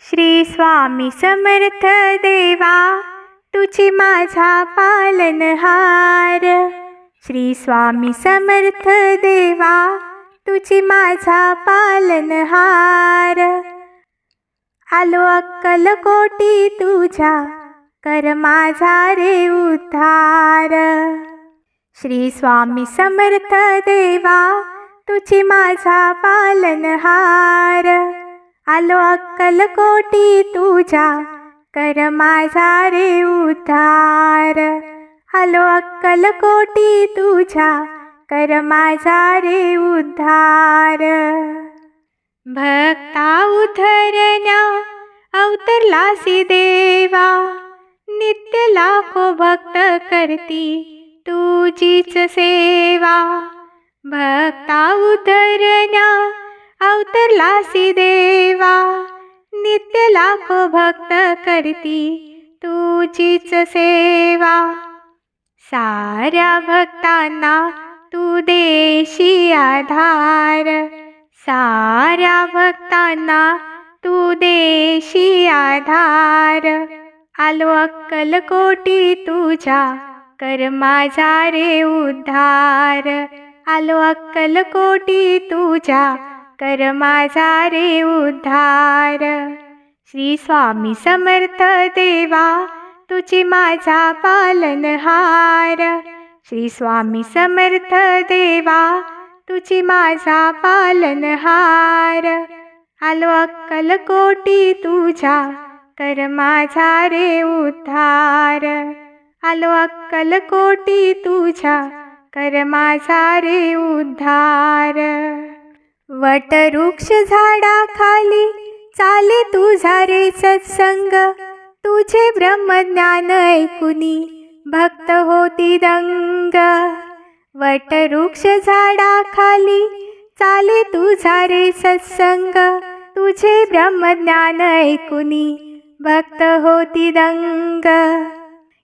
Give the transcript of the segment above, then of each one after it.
श्री स्वामी समर्थ देवा तुझी माझा पालनहार श्री स्वामी समर्थ देवा तुझी माझा पालनहार आलो अक्कल कोटी तुझ्या कर माझा रे उद्धार. श्री स्वामी समर्थ देवा तुझी माझा पालनहार आलो अक्कल कोटी तुझ्या कर माझा रे उद्धार. आलो अक्कल कोटी तुझ्या कर माझा रे उद्धार. भक्ता उद्धरण्या अवतरलासी देवा. नित्य लाखो भक्त करती तुझीच सेवा. भक्ता उधरण्या अवतरलासी देवा नित्य लाखो भक्त करती तुझीच सेवा. साऱ्या भक्तांना तू देशी आधार साऱ्या भक्तांना तू देशी आधार. आलो अक्कल कोटी तुझ्या कर माझा रे उद्धार. आलो अक्कल कोटी तुझ्या कर माझा रे उद्धार. श्री स्वामी समर्थ देवा तुझी माझा पालनहार श्री स्वामी समर्थ देवा तुझी माझा पालनहार आलो अक्कल कोटी तुझ्या कर माझा रे उद्धार. आलो अक्कल कोटी तुझ्या कर माझा रे उद्धार. वटवृक्ष झाडाखाली. चाले तुझा रे सत्संग. तुझे ब्रह्मज्ञान ऐकुनी. भक्त होती दंग. वटवृक्ष झाडाखाली. चाले तुझा रे सत्संग. तुझे ब्रह्मज्ञान ऐकुनी. भक्त होती दंग.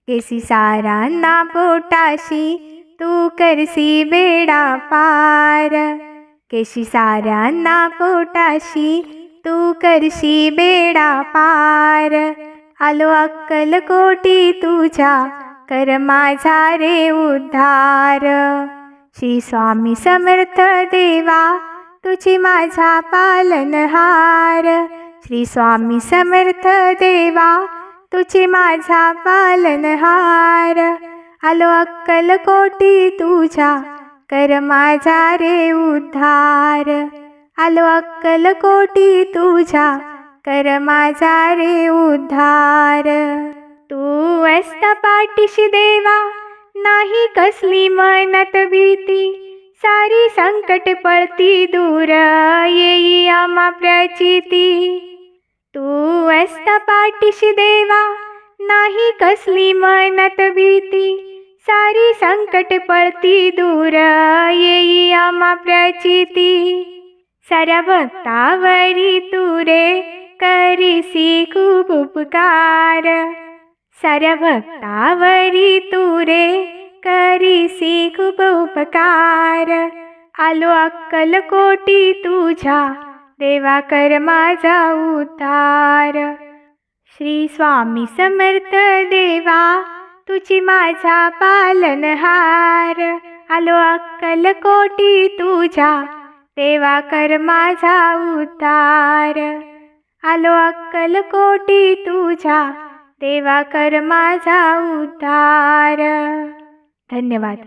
केसी सारांना पोटाशी. तू करसी बेडा पार. केशी साऱ्यांना पोटाशी तू करशी बेडा पार. आलो अक्कल कोटी तुझ्या कर माझा रे उद्धार. श्री स्वामी समर्थ देवा तुझी माझा पालनहार श्री स्वामी समर्थ देवा तुझी माझा पालनहार आलो अक्कल कोटी तुझ्या कर माझा रे उद्धार. आलो अक्कल कोटी तुझ्या कर माझा रे उद्धार. तू असता पाठीशी देवा नाही कसली मनात भीती. सारी संकट पळती दूर येई आमा प्रचिती. तू असता पाठीशी देवा नाही कसली मनात भीती. सारी संकट पळती दूर येई आम्हा प्रचिती. साऱ्या भक्तावरी तू रे करीसी खूप उपकार. साऱ्या भक्तावरी तू रे करीसी खूप उपकार. आलो अक्कल कोटी तुझ्या देवा कर माझा उतार श्री स्वामी समर्थ देवा तुझी माझा पालनहार. आलो अक्कल कोटी तुझ्या देवा कर माझा उतार आलो अक्कल कोटी तुझ्या देवा कर माझा उतार धन्यवाद.